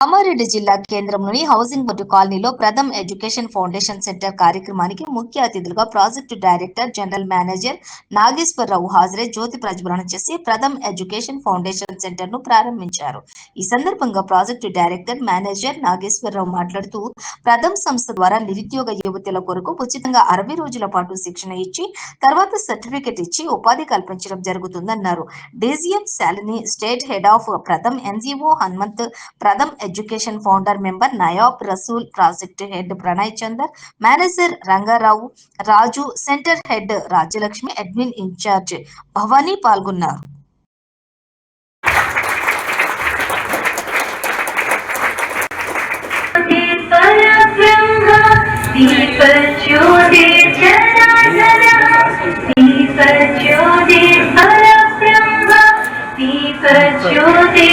కామారెడ్డి జిల్లా కేంద్రంలోని housing board కాలనీలో ప్రథమ్ ఎడ్యుకేషన్ ఫౌండేషన్ సెంటర్ కార్యక్రమానికి ముఖ్య అతిథులుగా project director general manager Nageswararao హాజరై జ్యోతి ప్రజ్వలన చేసి ప్రథమ్ ఎడ్యుకేషన్ ఫౌండేషన్ సెంటర్ను ప్రారంభించారు. ఈ సందర్భంగా ప్రాజెక్టు డైరెక్టర్ మేనేజర్ నాగేశ్వరరావు మాట్లాడుతూ ప్రథమ్ సంస్థ ద్వారా నిరుద్యోగ యువతుల కొరకు ఉచితంగా అరవై రోజుల పాటు శిక్షణ ఇచ్చి తర్వాత సర్టిఫికెట్ ఇచ్చి ఉపాధి కల్పించడం జరుగుతుందన్నారు. DGM Shalini state head of Pratham NGO Hanumanth Pratham education founder member Nayab Rasool project head Pranay Chander manager Rangarao Raju centre head Rajyalakshmi admin incharge Bhavani పాల్గొన్నారు परब्रह्म दीपज्योति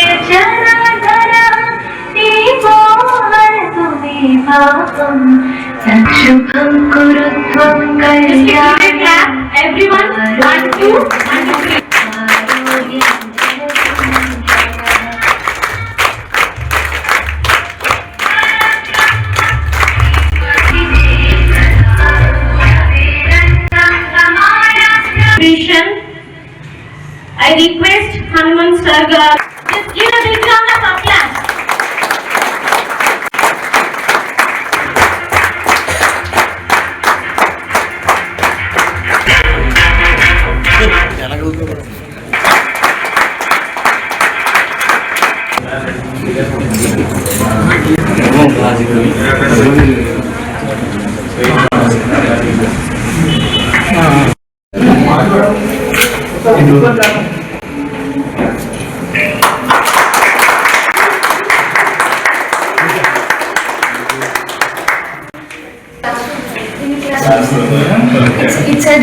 मे पापं संशुभं कुरु त्वं कल्याणम् Everyone, one, two, and three. Vision. I request Hanuman Sargar. Just give a big round of applause.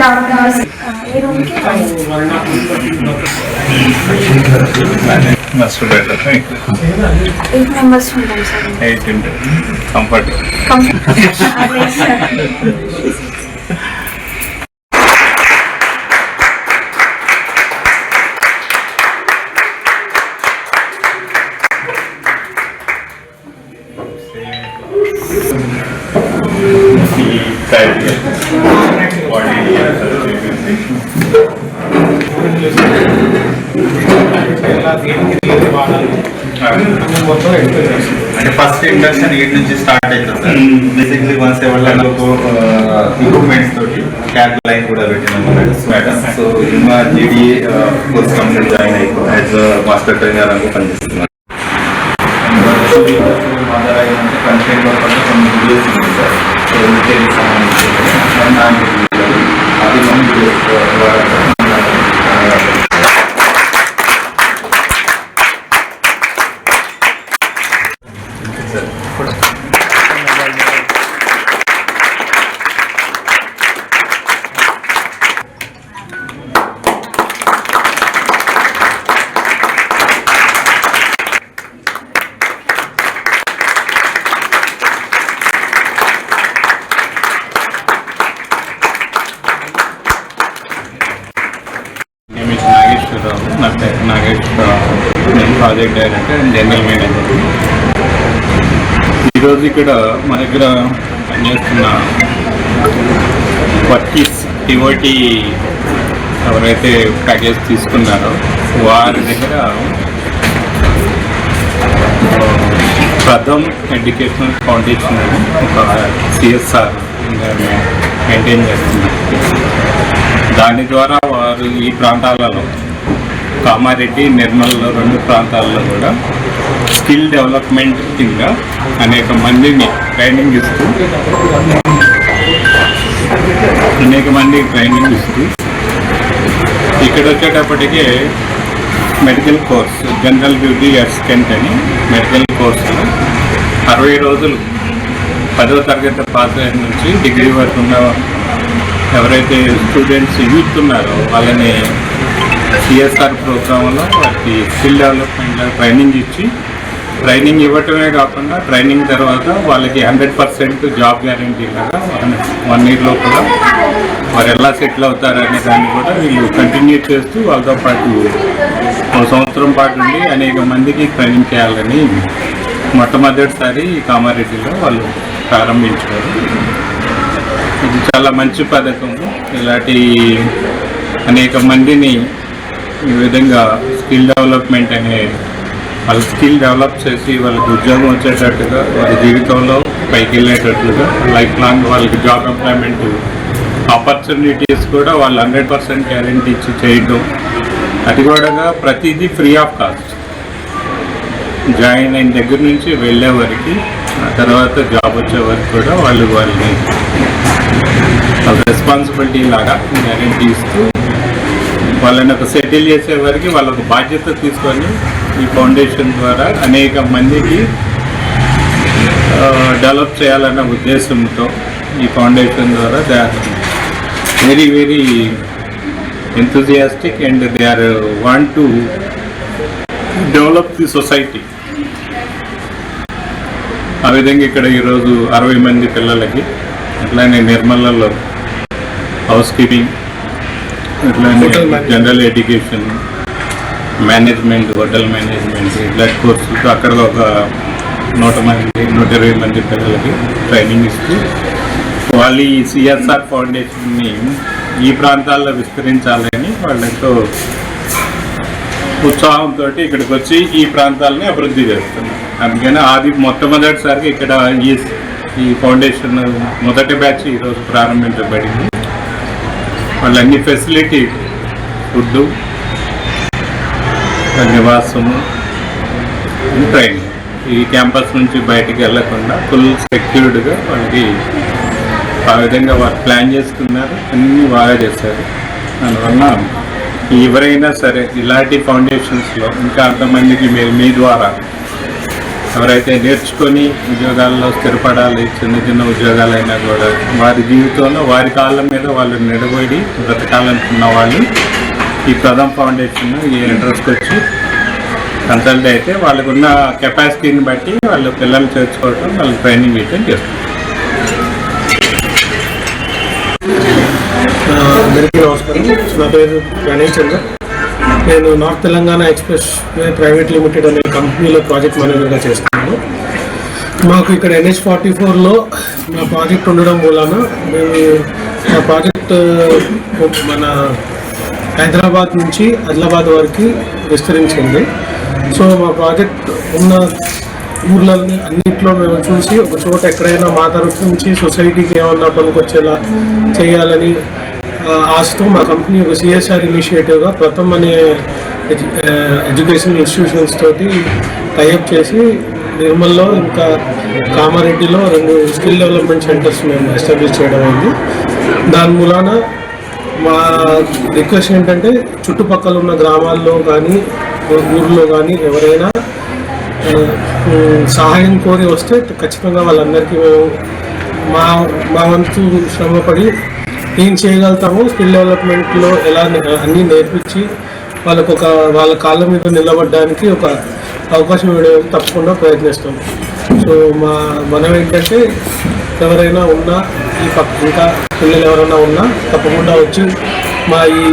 Doctor's. ఏ రూమ్కి must better eight members ఉంటాం sir eight ఉంటుంది comfort అదే సార్ అంటే ఫస్ట్ ఇండక్షన్ ఎయిట్ నుంచి స్టార్ట్ అవుతుంది సార్ బేసిక్లీ వన్స్ ఎవరిలో equipments తోటి క్యాబ్ లైన్ కూడా పెట్టినాం మేడం సో ఇన్మా జీడీ కోర్స్ కంపెనీ జాయిన్ అయిపో యాజ్ మాస్టర్ ట్రైనర్ అని పనిచేస్తున్నాను మదర్ అయిందంటే కంటెంట్ పట్ల కొన్ని వీడియోస్ ఉన్నాయి సార్ సో సంబంధించి అది మనం project director and general manager. ఈరోజు ఇక్కడ మన దగ్గర పనిచేస్తున్న వర్కీస్ టివోటీ ఎవరైతే ప్యాకేజ్ తీసుకున్నారో వారి దగ్గర ప్రథమ్ ఎడ్యుకేషనల్ ఫౌండేషన్ అని ఒక సిఎస్ఆర్ మెయింటైన్ చేస్తున్నారు. దాని ద్వారా వారు ఈ ప్రాంతాలలో కామారెడ్డి నిర్మల్లో రెండు ప్రాంతాల్లో కూడా స్కిల్ డెవలప్మెంట్ కింద అనేక మందిని ట్రైనింగ్ ఇస్తూ అనేక మందికి ట్రైనింగ్ ఇస్తూ ఇక్కడ వచ్చేటప్పటికే medical course general beauty assistant అని మెడికల్ కోర్సు అరవై రోజులు పదవ తరగతి పాస్ అయిన నుంచి డిగ్రీ వరకు ఉన్న ఎవరైతే స్టూడెంట్స్ యూత్ ఉన్నారో వాళ్ళని సిఎస్ఆర్ ప్రోగ్రాంలో వారికి స్కిల్ డెవలప్మెంట్ ట్రైనింగ్ ఇచ్చి ట్రైనింగ్ ఇవ్వటమే కాకుండా ట్రైనింగ్ తర్వాత వాళ్ళకి హండ్రెడ్ పర్సెంట్ జాబ్ గ్యారంటీ లాగా వన్ ఇయర్ లోపల వారు ఎలా సెటిల్ అవుతారనే దాన్ని కూడా వీళ్ళు కంటిన్యూ చేస్తూ వాళ్ళతో పాటు ఒక సంవత్సరం పాటు ఉండి అనేక మందికి ట్రైనింగ్ చేయాలని మొట్టమొదటిసారి ఈ కామారెడ్డిలో వాళ్ళు ప్రారంభించారు. ఇది చాలా మంచి పథకం ఇలాంటి అనేక మందిని ఈ విధంగా స్కిల్ డెవలప్మెంట్ అనే వాళ్ళ స్కిల్ డెవలప్ చేసి వాళ్ళకి ఉద్యోగం వచ్చేటట్టుగా వాళ్ళ జీవితంలో పైకి వెళ్ళేటట్లుగా లైఫ్ లాంగ్ వాళ్ళకి జాబ్ ఎంప్లాయ్మెంట్ ఆపర్చునిటీస్ కూడా వాళ్ళు హండ్రెడ్ పర్సెంట్ గ్యారంటీ ఇచ్చి చేయడం. అది కూడా ప్రతిదీ ఫ్రీ ఆఫ్ కాస్ట్. జాయిన్ అయిన దగ్గర నుంచి వెళ్ళే వరకు ఆ తర్వాత జాబ్ వచ్చే వరకు కూడా వాళ్ళు వాళ్ళని రెస్పాన్సిబిలిటీ లాగా గ్యారంటీ ఇస్తూ వాళ్ళని ఒక సెటిల్ చేసే వారికి వాళ్ళకు బాధ్యత తీసుకొని ఈ ఫౌండేషన్ ద్వారా అనేక మందికి డెవలప్ చేయాలన్న ఉద్దేశంతో ఈ ఫౌండేషన్ ద్వారా they are very very enthusiastic and they are uh, want to develop the society. ఆ విధంగా ఇక్కడ ఈరోజు అరవై మంది పిల్లలకి అట్లానే నిర్మలలో housekeeping general education management hotel management ఇట్లాంటి కోర్సులతో అక్కడ ఒక నూట మంది నూట ఇరవై మంది పిల్లలకి ట్రైనింగ్ ఇస్తూ వాళ్ళు ఈ సిఎస్ఆర్ ఫౌండేషన్ని ఈ ప్రాంతాల్లో విస్తరించాలని వాళ్ళతో ఉత్సాహంతో ఇక్కడికి వచ్చి ఈ ప్రాంతాలని అభివృద్ధి చేస్తున్నారు. అందుకని ఆది మొట్టమొదటిసారిగా ఇక్కడ ఈ ఈ ఫౌండేషన్ మొదటి బ్యాచ్ ఈరోజు ప్రారంభించబడింది. వాళ్ళు అన్ని ఫెసిలిటీ ఫుడ్ నివాసము ట్రైనింగ్ ఈ క్యాంపస్ నుంచి బయటికి వెళ్ళకుండా ఫుల్ సెక్యూర్డ్గా వాళ్ళకి ఆ విధంగా వారు ప్లాన్ చేసుకున్నారు. అన్నీ బాగా చేశారు. దానివల్ల ఎవరైనా సరే ఇలాంటి ఫౌండేషన్స్లో ఇంకా అంతమందికి మీరు మీ ద్వారా ఎవరైతే నేర్చుకొని ఉద్యోగాల్లో స్థిరపడాలి చిన్న చిన్న ఉద్యోగాలైనా కూడా వారి జీవితంలో వారి కాళ్ళ మీద వాళ్ళు నిలబడి బ్రతకాలనుకున్న వాళ్ళు ఈ ప్రథమ్ ఫౌండేషన్ ఈ ఇంట్రెస్ట్ వచ్చి కన్సల్ట్ అయితే వాళ్ళకున్న కెపాసిటీని బట్టి వాళ్ళు పిల్లలు చేర్చుకోవటం వాళ్ళు ట్రైనింగ్ ఇవ్వడం చేస్తారు. అందరికీ నమస్కారం. నా పేరు గణేష్ చంద్ర. నేను north Telangana express private limited అనే కంపెనీలో ప్రాజెక్ట్ మేనేజర్గా చేస్తున్నాను. మాకు ఇక్కడ ఎన్హెచ్ ఫార్టీ ఫోర్లో మా ప్రాజెక్ట్ ఉండడం మూలాన మేము మా ప్రాజెక్ట్ మన హైదరాబాద్ నుంచి ఆదిలాబాద్ వరకు విస్తరించింది. సో మా ప్రాజెక్ట్ ఉన్న ఊర్లన్నీ అన్నింటిలో మేము చూసి ఒక చోట ఎక్కడైనా మా తరఫు నుంచి సొసైటీకి ఏమన్నా పనికొచ్చేలా చేయాలని ఆ, మా కంపెనీ ఒక సిఎస్ఆర్ ఇనిషియేటివ్గా ప్రథమ్ అనే ఎడ్యు- ఎడ్యుకేషన్ ఇన్స్టిట్యూషన్స్ తోటి టైఅప్ చేసి నిర్మల్లో ఇంకా కామారెడ్డిలో రెండు స్కిల్ డెవలప్మెంట్ సెంటర్స్ మేము ఎస్టాబ్లిష్ చేయడం అయింది. దాని మూలాన మా రిక్వెస్ట్ ఏంటంటే చుట్టుపక్కల ఉన్న గ్రామాల్లో కానీ ఊర్లో కానీ ఎవరైనా సహాయం కోరి వస్తే ఖచ్చితంగా వాళ్ళందరికీ మా మా వంతు శ్రమపడి ఏం చేయగలుగుతామో? స్కిల్ డెవలప్మెంట్లో ఎలా అన్నీ నేర్పించి వాళ్ళకు ఒక వాళ్ళ కాళ్ళ మీద నిలబడడానికి ఒక అవకాశం ఇవ్వడానికి తప్పకుండా ప్రయత్నిస్తాం. సో మా మనం ఏంటంటే ఎవరైనా ఉన్నా ఈ పక్క ఇంకా పిల్లలు ఎవరైనా ఉన్నా తప్పకుండా వచ్చి మా ఈ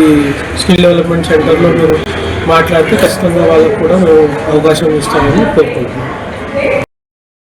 స్కిల్ డెవలప్మెంట్ సెంటర్లో మీరు మాట్లాడితే ఖచ్చితంగా వాళ్ళకు కూడా మేము అవకాశం ఇస్తామని కోరుకుంటున్నాం.